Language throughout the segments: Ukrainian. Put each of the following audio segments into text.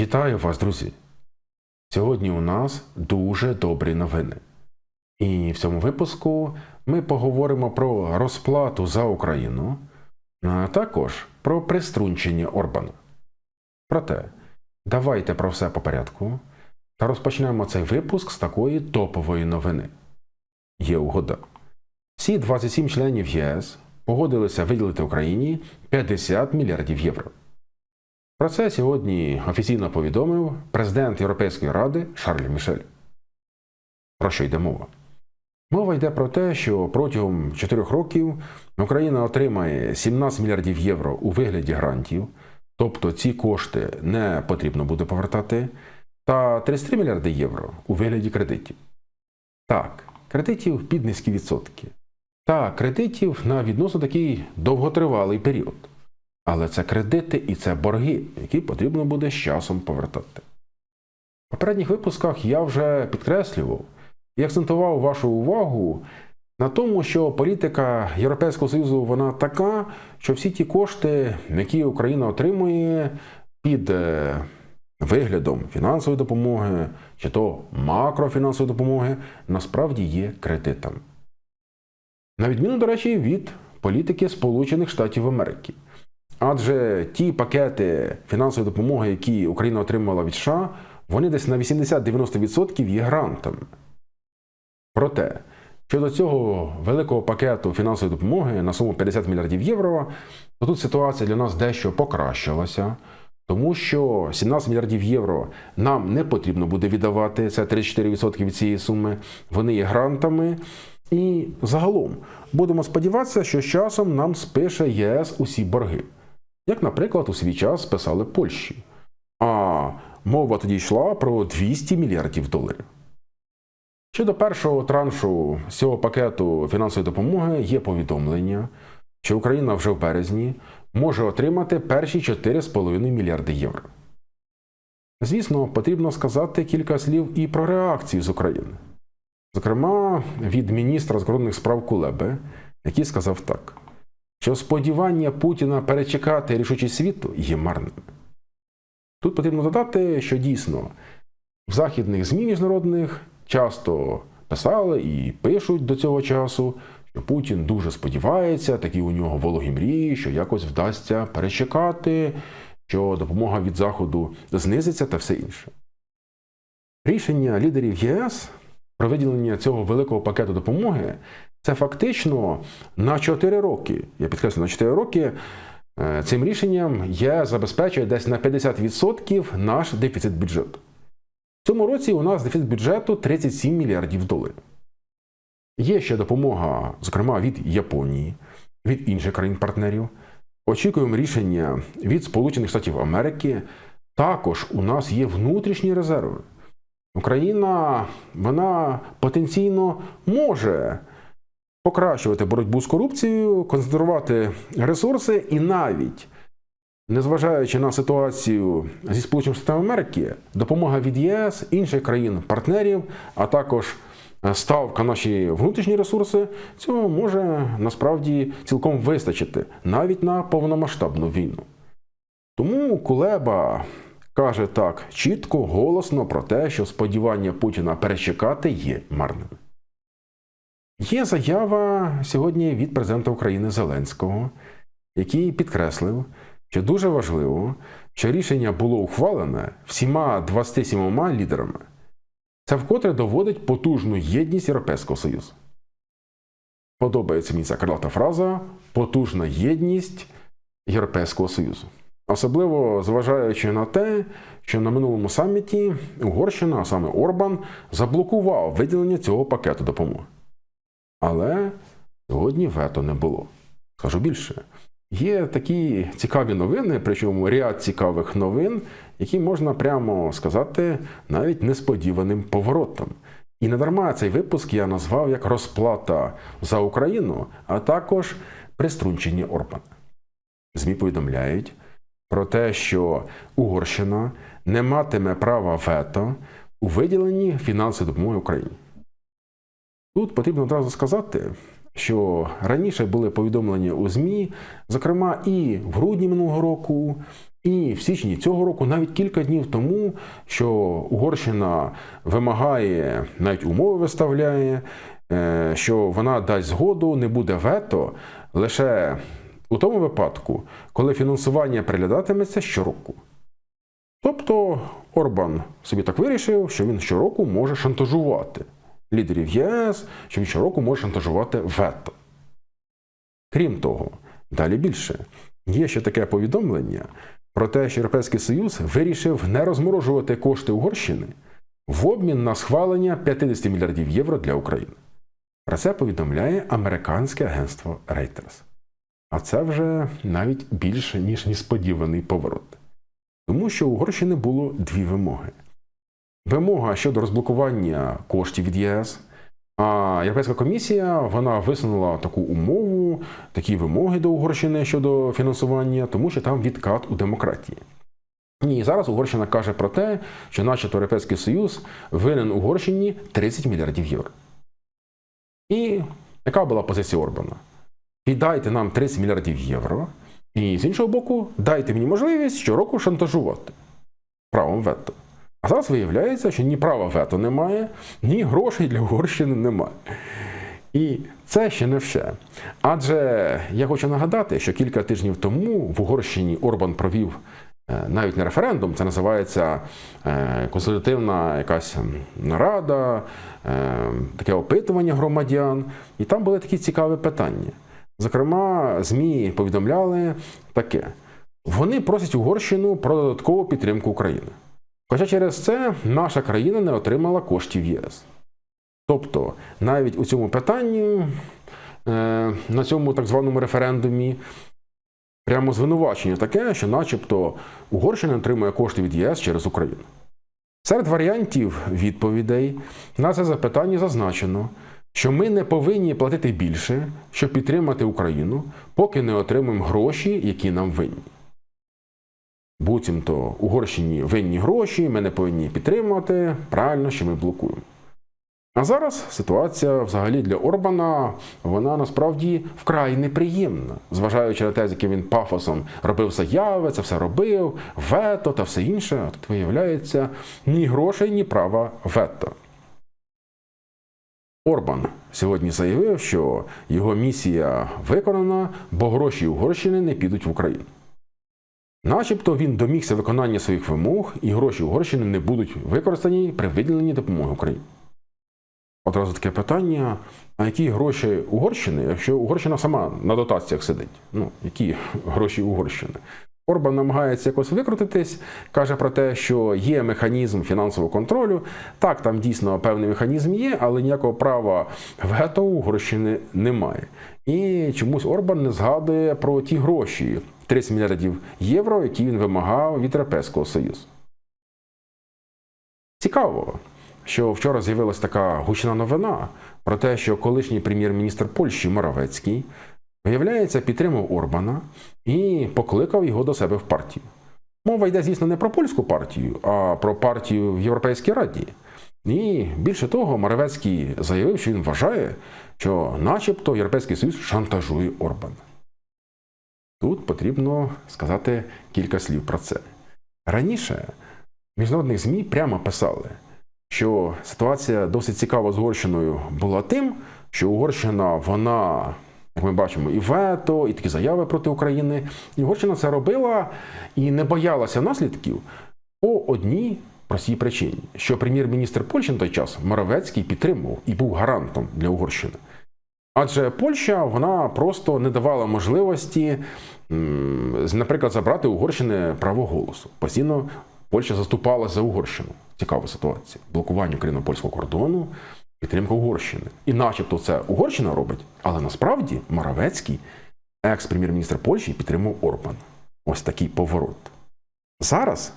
Вітаю вас, друзі! Сьогодні у нас дуже добрі новини. І в цьому випуску ми поговоримо про розплату за Україну, а також про приструнчення Орбана. Проте, давайте про все по порядку та розпочнемо цей випуск з такої топової новини. Є угода. Всі 27 членів ЄС погодилися виділити Україні 50 мільярдів євро. Про це сьогодні офіційно повідомив президент Європейської ради Шарль Мішель. Про що йде мова? Мова йде про те, що протягом 4 років Україна отримає 17 мільярдів євро у вигляді грантів, тобто ці кошти не потрібно буде повертати, та 33 мільярди євро у вигляді кредитів. Так, кредитів під низькі відсотки. Та кредитів на відносно такий довготривалий період. Але це кредити і це борги, які потрібно буде з часом повертати. В попередніх випусках я вже підкреслював і акцентував вашу увагу на тому, що політика Європейського Союзу вона така, що всі ті кошти, які Україна отримує під е, виглядом фінансової допомоги чи то макрофінансової допомоги, насправді є кредитами. На відміну, до речі, від політики Сполучених Штатів Америки. Адже ті пакети фінансової допомоги, які Україна отримала від США, вони десь на 80-90% є грантами. Проте, щодо цього великого пакету фінансової допомоги на суму 50 мільярдів євро, то тут ситуація для нас дещо покращилася, тому що 17 мільярдів євро нам не потрібно буде віддавати, це 34% від цієї суми, вони є грантами. І загалом будемо сподіватися, що з часом нам спише ЄС усі борги як, наприклад, у свій час писали Польщі. А мова тоді йшла про 200 мільярдів доларів. Щодо першого траншу з цього пакету фінансової допомоги є повідомлення, що Україна вже в березні може отримати перші 4,5 мільярди євро. Звісно, потрібно сказати кілька слів і про реакцію з України. Зокрема, від міністра закордонних справ Кулеби, який сказав так що сподівання Путіна перечекати рішучість світу є марним. Тут потрібно додати, що дійсно в західних ЗМІ міжнародних часто писали і пишуть до цього часу, що Путін дуже сподівається, такі у нього вологі мрії, що якось вдасться перечекати, що допомога від Заходу знизиться та все інше. Рішення лідерів ЄС про виділення цього великого пакету допомоги це фактично на 4 роки. Я підкреслю, на 4 роки е, цим рішенням є забезпечує десь на 50% наш дефіцит бюджету. В цьому році у нас дефіцит бюджету 37 мільярдів доларів. Є ще допомога, зокрема, від Японії, від інших країн-партнерів. Очікуємо рішення від Сполучених Штатів Америки. Також у нас є внутрішні резерви. Україна вона потенційно може покращувати боротьбу з корупцією, концентрувати ресурси і навіть, незважаючи на ситуацію зі Сполученими Штатами Америки, допомога від ЄС, інших країн-партнерів, а також ставка наші внутрішні ресурси, цього може насправді цілком вистачити навіть на повномасштабну війну. Тому Кулеба. Каже так чітко, голосно про те, що сподівання Путіна перечекати є марними. Є заява сьогодні від президента України Зеленського, який підкреслив, що дуже важливо, що рішення було ухвалене всіма 27 лідерами. Це вкотре доводить потужну єдність Європейського Союзу. Подобається мені ця крилата фраза потужна єдність Європейського Союзу. Особливо зважаючи на те, що на минулому саміті Угорщина, а саме Орбан, заблокував виділення цього пакету допомоги. Але сьогодні вето не було. Скажу більше, є такі цікаві новини, причому ряд цікавих новин, які можна прямо сказати навіть несподіваним поворотом. І не дарма цей випуск я назвав як розплата за Україну, а також приструнчення Орбана. ЗМІ повідомляють про те, що Угорщина не матиме права вето у виділенні фінансової допомоги Україні. Тут потрібно одразу сказати, що раніше були повідомлення у ЗМІ, зокрема і в грудні минулого року, і в січні цього року, навіть кілька днів тому, що Угорщина вимагає, навіть умови виставляє, е, що вона дасть згоду, не буде вето лише у тому випадку, коли фінансування переглядатиметься щороку. Тобто Орбан собі так вирішив, що він щороку може шантажувати лідерів ЄС, що він щороку може шантажувати вето. Крім того, далі більше. Є ще таке повідомлення про те, що Європейський Союз вирішив не розморожувати кошти Угорщини в обмін на схвалення 50 мільярдів євро для України. Про це повідомляє американське агентство Reuters. А це вже навіть більше, ніж несподіваний поворот. Тому що у Угорщини було дві вимоги: вимога щодо розблокування коштів від ЄС. А Європейська комісія вона висунула таку умову, такі вимоги до Угорщини щодо фінансування, тому що там відкат у демократії. І зараз Угорщина каже про те, що, начебто, Європейський Союз винен Угорщині 30 мільярдів євро. І яка була позиція Орбана? Віддайте нам 30 мільярдів євро, і з іншого боку, дайте мені можливість щороку шантажувати правом вето. А зараз виявляється, що ні права вето немає, ні грошей для Угорщини немає. І це ще не все. Адже я хочу нагадати, що кілька тижнів тому в Угорщині Орбан провів е, навіть не референдум, це називається е, консультативна якась нарада, е, таке опитування громадян. І там були такі цікаві питання. Зокрема, ЗМІ повідомляли таке: вони просять Угорщину про додаткову підтримку України. Хоча через це наша країна не отримала коштів ЄС. Тобто, навіть у цьому питанні, е, на цьому так званому референдумі, прямо звинувачення таке, що, начебто, Угорщина отримує кошти від ЄС через Україну. Серед варіантів відповідей на це запитання зазначено, що ми не повинні платити більше, щоб підтримати Україну, поки не отримаємо гроші, які нам винні. Буцімто Угорщині винні гроші, ми не повинні підтримувати. Правильно, що ми блокуємо. А зараз ситуація взагалі для Орбана, вона насправді вкрай неприємна, зважаючи на те, з яким він пафосом робив заяви, це все робив, вето та все інше. Тут виявляється ні грошей, ні права вето. Орбан сьогодні заявив, що його місія виконана, бо гроші Угорщини не підуть в Україну. Начебто він домігся виконання своїх вимог, і гроші Угорщини не будуть використані при виділенні допомоги Україні. Одразу таке питання: а які гроші Угорщини, якщо Угорщина сама на дотаціях сидить? Ну, які гроші Угорщини? Орбан намагається якось викрутитись, каже про те, що є механізм фінансового контролю. Так, там дійсно певний механізм є, але ніякого права вето Угорщини немає. І чомусь Орбан не згадує про ті гроші 30 мільярдів євро, які він вимагав від Європейського Союзу. Цікаво, що вчора з'явилася така гучна новина про те, що колишній прем'єр-міністр Польщі Моравецький, виявляється, підтримав Орбана і покликав його до себе в партію. Мова йде, звісно, не про польську партію, а про партію в Європейській Раді. І більше того, Моравецький заявив, що він вважає, що, начебто, Європейський Союз шантажує Орбана. Тут потрібно сказати кілька слів про це. Раніше міжнародних ЗМІ прямо писали, що ситуація досить цікава з Угорщиною була тим, що Угорщина, вона, як ми бачимо, і вето, і такі заяви проти України. І Угорщина це робила і не боялася наслідків по одній простій причині, що прем'єр-міністр Польщі на той час Моровецький підтримував і був гарантом для Угорщини. Адже Польща вона просто не давала можливості, наприклад, забрати Угорщини право голосу. Постійно Польща заступала за Угорщину. Цікава ситуація. Блокування україно-польського кордону, підтримка Угорщини. І начебто це Угорщина робить, але насправді Моравецький, екс-прем'єр-міністр Польщі, підтримав Орбан. Ось такий поворот. Зараз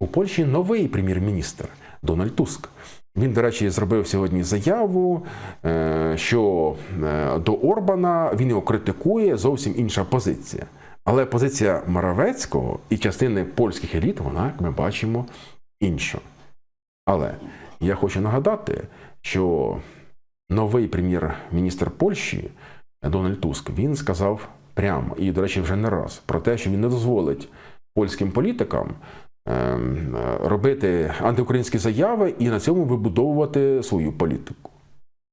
у Польщі новий прем'єр-міністр Дональд Туск. Він, до речі, зробив сьогодні заяву, е, що е, до Орбана він його критикує зовсім інша позиція. Але позиція Моравецького і частини польських еліт, вона, як ми бачимо, інша. Але я хочу нагадати, що новий прем'єр-міністр Польщі Дональд Туск він сказав прямо і, до речі, вже не раз про те, що він не дозволить польським політикам робити антиукраїнські заяви і на цьому вибудовувати свою політику.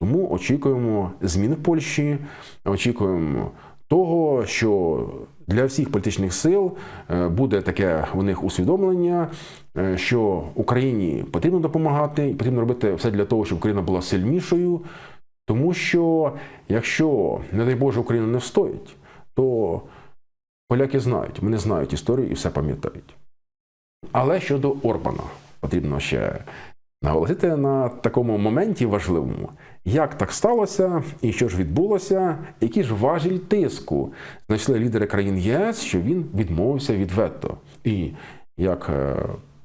Тому очікуємо змін в Польщі, очікуємо того, що для всіх політичних сил е, буде таке у них усвідомлення, е, що Україні потрібно допомагати, і потрібно робити все для того, щоб Україна була сильнішою. Тому що якщо, не дай Боже, Україна не встоїть, то поляки знають, вони знають історію і все пам'ятають. Але щодо Орбана, потрібно ще наголосити на такому моменті важливому, як так сталося і що ж відбулося, які ж важіль тиску знайшли лідери країн ЄС, що він відмовився від вето. І як е,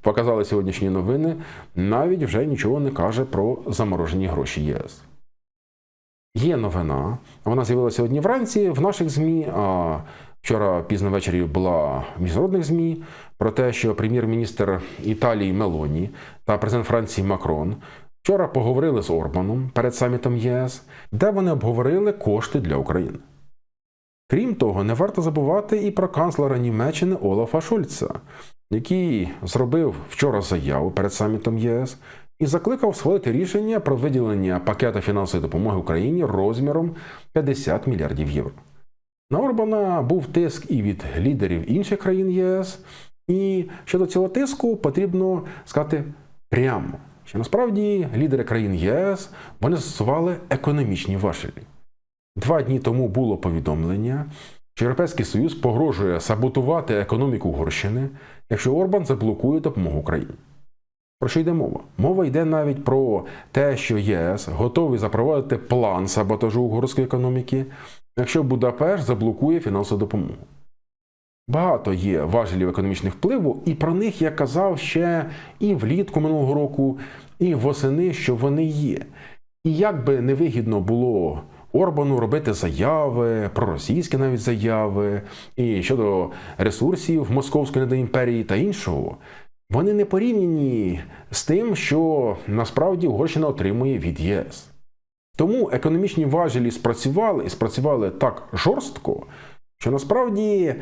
показали сьогоднішні новини, навіть вже нічого не каже про заморожені гроші ЄС. Є новина, вона з'явилася сьогодні вранці в наших ЗМІ. А вчора пізно ввечері була в міжнародних ЗМІ про те, що прем'єр-міністр Італії Мелоні та президент Франції Макрон вчора поговорили з Орбаном перед самітом ЄС, де вони обговорили кошти для України. Крім того, не варто забувати і про канцлера Німеччини Олафа Шольца, який зробив вчора заяву перед самітом ЄС і закликав схвалити рішення про виділення пакета фінансової допомоги Україні розміром 50 мільярдів євро. На Орбана був тиск і від лідерів інших країн ЄС, і щодо цього тиску потрібно сказати прямо, що насправді лідери країн ЄС вони застосували економічні важелі. Два дні тому було повідомлення, що Європейський Союз погрожує саботувати економіку Угорщини, якщо Орбан заблокує допомогу Україні. Про що йде мова? Мова йде навіть про те, що ЄС готовий запровадити план саботажу угорської економіки, якщо Будапешт заблокує фінансову допомогу. Багато є важелів економічних впливу, і про них я казав ще і влітку минулого року, і восени, що вони є. І як би невигідно було Орбану робити заяви, проросійські навіть заяви, і щодо ресурсів Московської недоімперії та іншого, вони не порівняні з тим, що насправді Угорщина отримує від ЄС. Тому економічні важелі спрацювали і спрацювали так жорстко, що насправді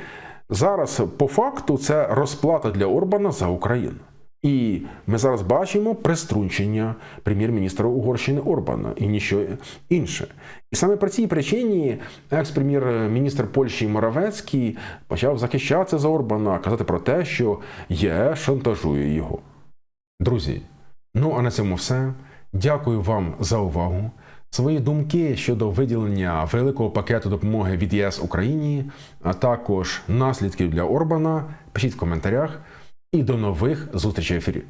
зараз по факту це розплата для Орбана за Україну. І ми зараз бачимо приструнчення прем'єр-міністра Угорщини Орбана і ніщо інше. І саме по цій причині екс-прем'єр-міністр Польщі Моравецький почав захищатися за Орбана, казати про те, що ЄС шантажує його. Друзі, ну а на цьому все. Дякую вам за увагу. Свої думки щодо виділення великого пакету допомоги від ЄС Україні, а також наслідків для Орбана, пишіть в коментарях. І до нових зустрічей в ефірі.